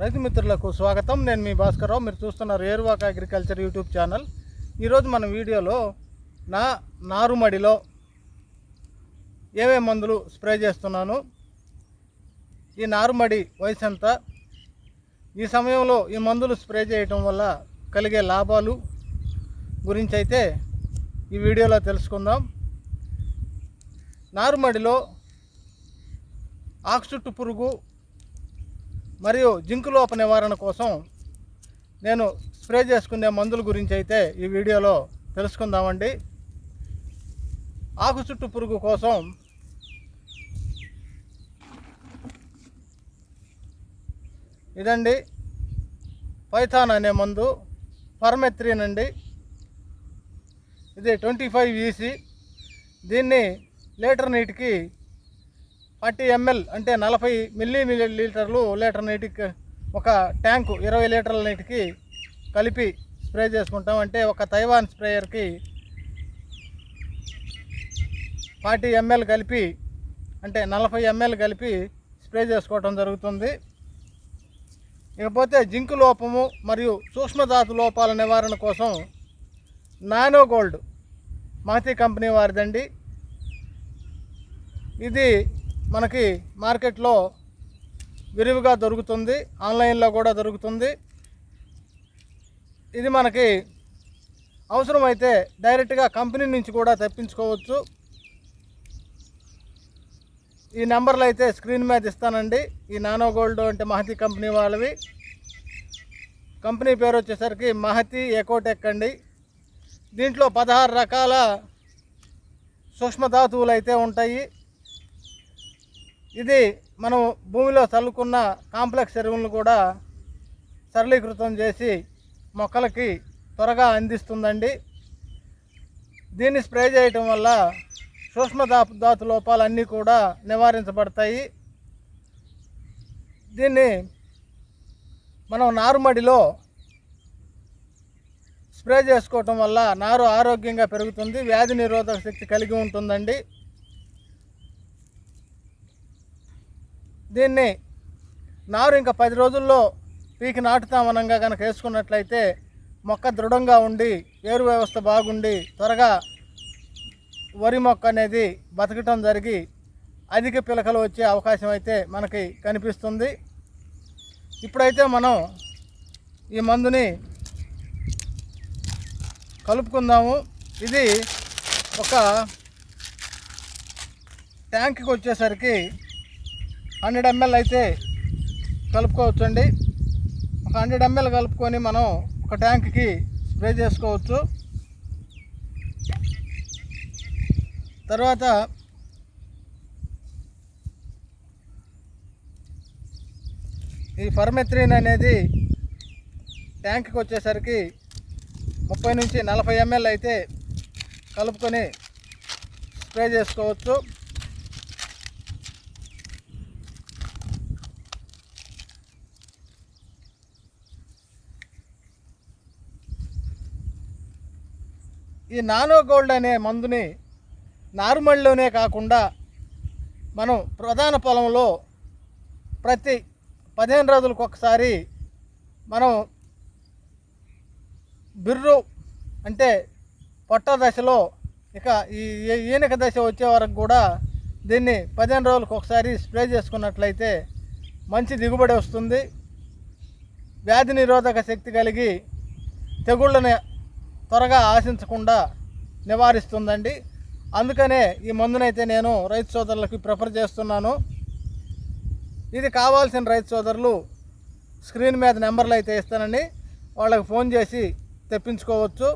రైతు మిత్రులకు స్వాగతం. నేను మీ భాస్కర్రావు మీరు చూస్తున్నారు ఏరువాక అగ్రికల్చర్ యూట్యూబ్ ఛానల్. ఈరోజు మన వీడియోలో నా నారుమడిలో ఏవే మందులు స్ప్రే చేస్తున్నాను? ఈ నారుమడి వయసు ఎంత? ఈ సమయంలో ఈ మందులు స్ప్రే చేయటం వల్ల కలిగే లాభాలు గురించి అయితే ఈ వీడియోలో తెలుసుకుందాం. నారుమడిలో ఆక్సుట్టు పురుగు మరియు జింకు లోప నివారణ కోసం నేను స్ప్రే చేసుకునే మందుల గురించి అయితే ఈ వీడియోలో తెలుసుకుందామండి. ఆకు చుట్టు పురుగు కోసం ఇదండి. పైథాన్ అనే మందు ఫర్మెత్రిన్ అండి. ఇది ట్వంటీ ఫైవ్ ఈసీ. దీన్ని లీటర్ నీటికి ఫార్టీ ఎంఎల్ అంటే నలభై మిల్లీ లీటర్లు లీటర్ నీటికి ఒక ట్యాంకు ఇరవై లీటర్ల నీటికి కలిపి స్ప్రే చేసుకుంటాం. అంటే ఒక తైవాన్ స్ప్రేయర్కి ఫార్టీ ఎంఎల్ కలిపి అంటే నలభై ఎంఎల్ కలిపి స్ప్రే చేసుకోవటం జరుగుతుంది. ఇకపోతే జింకు లోపము మరియు సూక్ష్మధాతు లోపాల నివారణ కోసం నానో గోల్డ్ మాతి కంపెనీ వారిదండి. ఇది మనకి మార్కెట్లో విరివిగా దొరుకుతుంది ఆన్లైన్లో కూడా దొరుకుతుంది. ఇది మనకి అవసరమైతే డైరెక్ట్గా కంపెనీ నుంచి కూడా తెప్పించుకోవచ్చు. ఈ నెంబర్లు అయితే స్క్రీన్ మీద ఇస్తానండి. ఈ నానో గోల్డ్ అంటే మహతి కంపెనీ వాళ్ళవి. కంపెనీ పేరు వచ్చేసరికి మహతి ఎకోటెక్ అండి. దీంట్లో పదహారు రకాల సూక్ష్మధాతువులు అయితే ఉంటాయి. ఇది మనం భూమిలో చల్లుకున్న కాంప్లెక్స్ ఎరువులను కూడా సరళీకృతం చేసి మొక్కలకి త్వరగా అందిస్తుందండి. దీన్ని స్ప్రే చేయటం వల్ల సూక్ష్మ దాతు ధాతు లోపాలన్నీ కూడా నివారించబడతాయి. దీన్ని మనం నారుమడిలో స్ప్రే చేసుకోవటం వల్ల నారు ఆరోగ్యంగా పెరుగుతుంది వ్యాధి నిరోధక శక్తి కలిగి ఉంటుందండి. దీన్ని నారు ఇంకా పది రోజుల్లో పీకి నాటుతామనంగా కనుక వేసుకున్నట్లయితే మొక్క దృఢంగా ఉండి ఏరు వ్యవస్థ బాగుండి త్వరగా వరి మొక్క అనేది బతకటం జరిగి అధిక పిలకలు వచ్చే అవకాశం అయితే మనకి కనిపిస్తుంది. ఇప్పుడైతే మనం ఈ మందుని కలుపుకుందాము. ఇది ఒక ట్యాంక్కి వచ్చేసరికి హండ్రెడ్ ఎంఎల్ అయితే కలుపుకోవచ్చు అండి ఒక హండ్రెడ్ ఎంఎల్ కలుపుకొని మనం ఒక ట్యాంక్కి స్ప్రే చేసుకోవచ్చు. తర్వాత ఈ ఫర్మెత్రిన్ అనేది ట్యాంక్కి వచ్చేసరికి ముప్పై నుంచి నలభై ఎంఎల్ అయితే కలుపుకొని స్ప్రే చేసుకోవచ్చు. ఈ నానో గోల్డ్ అనే మందుని నార్మల్లోనే కాకుండా మనం ప్రధాన పొలంలో ప్రతి పదిహేను రోజులకు ఒకసారి మనం బిర్రు అంటే పొట్ట దశలో ఇక ఈ ఈనక దశ వచ్చే వరకు కూడా దీన్ని పదిహేను రోజులకు ఒకసారి స్ప్రే చేసుకున్నట్లయితే మంచి దిగుబడి వస్తుంది. వ్యాధి నిరోధక శక్తి కలిగి తెగుళ్ళని త్వరగా ఆశించకుండా నివారిస్తుందండి. అందుకనే ఈ మందునైతే నేను రైతు సోదరులకి ప్రిఫర్ చేస్తున్నాను. ఇది కావాల్సిన రైతు సోదరులు స్క్రీన్ మీద నెంబర్లు అయితే ఇస్తానండి. వాళ్ళకి ఫోన్ చేసి తెప్పించుకోవచ్చు.